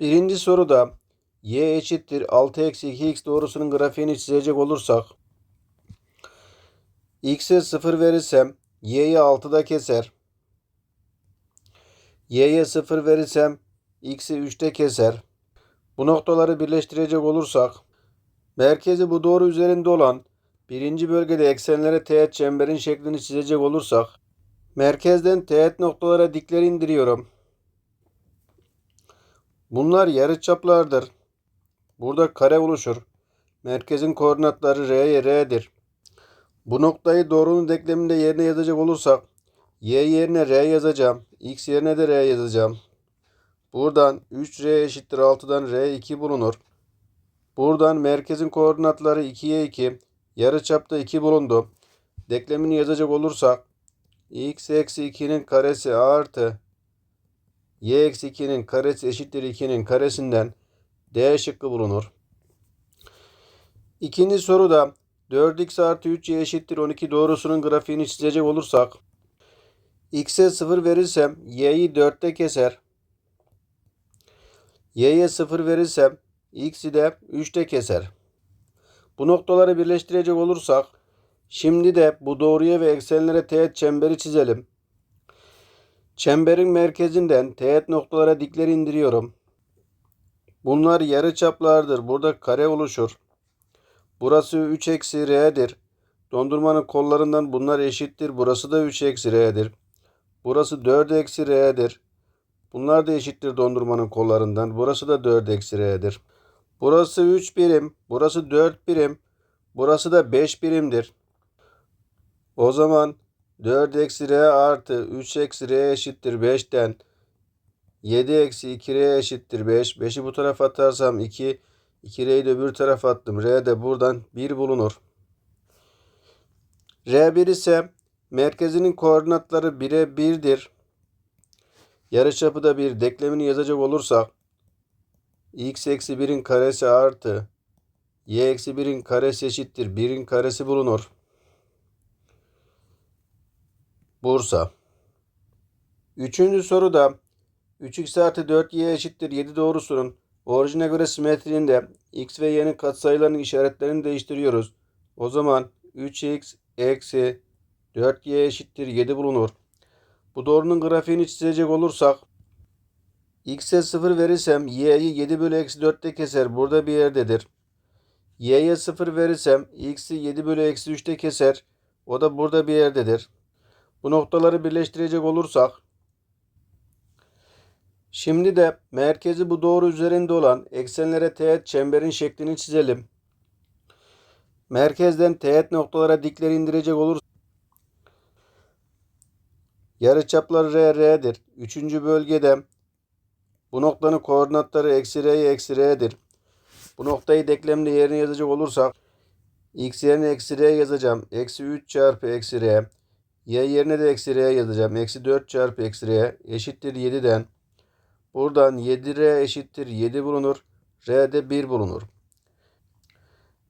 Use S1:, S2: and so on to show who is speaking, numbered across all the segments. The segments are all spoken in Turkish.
S1: Birinci soruda y eşittir 6 eksi 2x doğrusunun grafiğini çizecek olursak x'e 0 verirsem y'yi 6'da keser. y'ye 0 verirsem x'i 3'te keser. Bu noktaları birleştirecek olursak merkezi bu doğru üzerinde olan birinci bölgede eksenlere teğet çemberin şeklini çizecek olursak merkezden teğet noktalara dikler indiriyorum. Bunlar yarıçaplardır. Burada kare oluşur. Merkezin koordinatları R'ye R'dir. Bu noktayı doğrunun denkleminde yerine yazacak olursak Y yerine R yazacağım. X yerine de R yazacağım. Buradan 3R eşittir 6'dan R 2 bulunur. Buradan merkezin koordinatları 2'ye 2. Yarıçapta 2 bulundu. Denklemini yazacak olursak x eksi 2'nin karesi artı y eksi 2'nin karesi eşittir 2'nin karesinden D şıkkı bulunur. İkinci soruda 4x artı 3y eşittir 12 doğrusunun grafiğini çizecek olursak x'e 0 verirsem y'yi 4'te keser. y'ye 0 verirsem x'i de 3'te keser. Bu noktaları birleştirecek olursak şimdi de bu doğruya ve eksenlere teğet çemberi çizelim. Çemberin merkezinden teğet noktalara dikler indiriyorum. Bunlar yarı çaplardır. Burada kare oluşur. Burası 3 eksi r'dir. Dondurmanın kollarından bunlar eşittir. Burası da 3 eksi r'dir. Burası 4 eksi r'dir. Bunlar da eşittir dondurmanın kollarından. Burası da 4 eksi r'dir. Burası 3 birim. Burası 4 birim. Burası da 5 birimdir. O zaman 4 eksi r artı 3 eksi r eşittir 5'ten 7 eksi 2 r eşittir 5. 5'i bu tarafa atarsam 2. 2 r'yi de öbür tarafa attım. R de buradan 1 bulunur. R1 ise merkezinin koordinatları 1'e 1'dir. Yarıçapı da 1. Denklemini yazacak olursak x eksi 1'in karesi artı y eksi 1'in karesi eşittir. 1'in karesi bulunur. Bursa. Üçüncü soruda 3x artı 4y eşittir 7 doğrusunun orijine göre simetriğinde x ve y'nin katsayılarının işaretlerini değiştiriyoruz. O zaman 3x eksi 4y eşittir 7 bulunur. Bu doğrunun grafiğini çizecek olursak x'e 0 verirsem y'yi 7 bölü eksi 4'te keser. Burada bir yerdedir. y'ye 0 verirsem x'i 7 bölü eksi 3'te keser. O da burada bir yerdedir. Bu noktaları birleştirecek olursak şimdi de merkezi bu doğru üzerinde olan eksenlere teğet çemberin şeklini çizelim. Merkezden teğet noktalara dikler indirecek olursak yarıçapları R, R'dir. Üçüncü bölgede bu noktanın koordinatları eksi R, eksi R'dir. Bu noktayı denklemde yerine yazacak olursak x yerine eksi R yazacağım. Eksi 3 çarpı eksi R. Y yerine de eksi R yazacağım. Eksi 4 çarpı eksi R eşittir 7'den. Buradan 7R eşittir 7 bulunur. R'de 1 bulunur.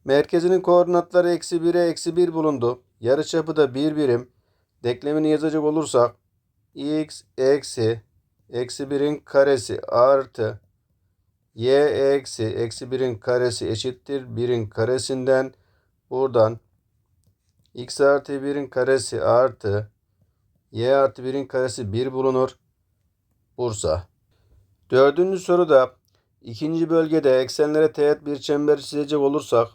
S1: Merkezinin koordinatları eksi 1'e eksi 1 bulundu. Yarıçapı da 1 birim. Denklemini yazacak olursak x eksi eksi 1'in karesi artı y eksi eksi 1'in karesi eşittir 1'in karesinden buradan x artı 1'in karesi artı y artı 1'in karesi 1 bulunur. Bursa. Dördüncü soruda ikinci bölgede eksenlere teğet bir çember çizecek olursak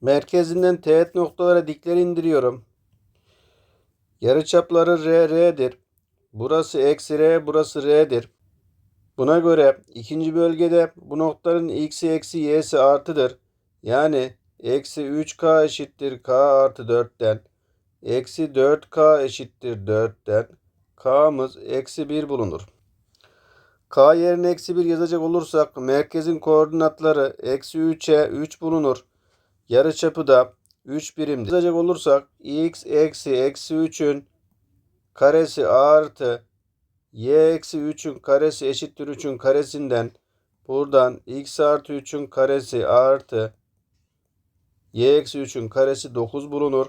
S1: merkezinden teğet noktalara dikler indiriyorum. Yarıçapları R, R'dir. Burası eksi R, burası R'dir. Buna göre ikinci bölgede bu noktaların x'i eksi y'si artıdır. Yani eksi 3k eşittir k artı 4'ten. Eksi 4k eşittir 4'ten. k'mız eksi 1 bulunur. k yerine eksi 1 yazacak olursak merkezin koordinatları eksi 3'e 3 bulunur. Yarıçapı da 3 birimdir. Yazacak olursak x eksi eksi 3'ün karesi artı y eksi 3'ün karesi eşittir 3'ün karesinden buradan x artı 3'ün karesi artı y eksi 3'ün karesi 9 bulunur.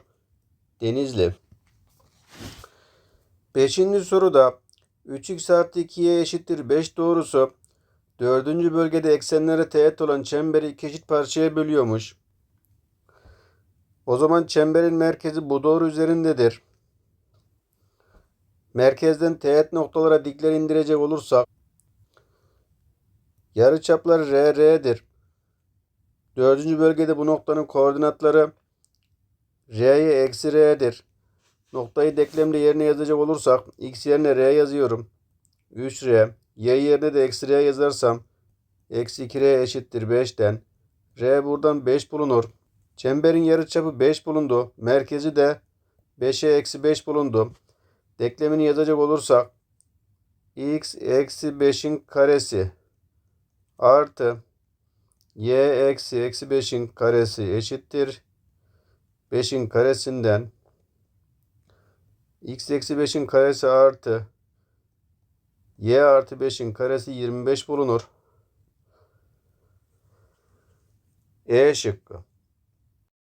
S1: Denizli. Beşinci soruda 3x artı 2y eşittir 5 doğrusu dördüncü bölgede eksenlere teğet olan çemberi iki eşit parçaya bölüyormuş. O zaman çemberin merkezi bu doğru üzerindedir. Merkezden teğet noktalara dikler indirecek olursak yarıçapları RR'dir. Dördüncü bölgede bu noktanın koordinatları R'ye eksi R'dir. Noktayı denklemle yerine yazacak olursak x yerine R yazıyorum. 3R. Y yerine de eksi R yazarsam eksi 2R eşittir 5'ten. R buradan 5 bulunur. Çemberin yarıçapı 5 bulundu. Merkezi de 5'e eksi 5 bulundu. Denklemini yazacak olursak x eksi 5'in karesi artı y eksi eksi 5'in karesi eşittir. 5'in karesinden x eksi 5'in karesi artı y artı 5'in karesi 25 bulunur. E şıkkı.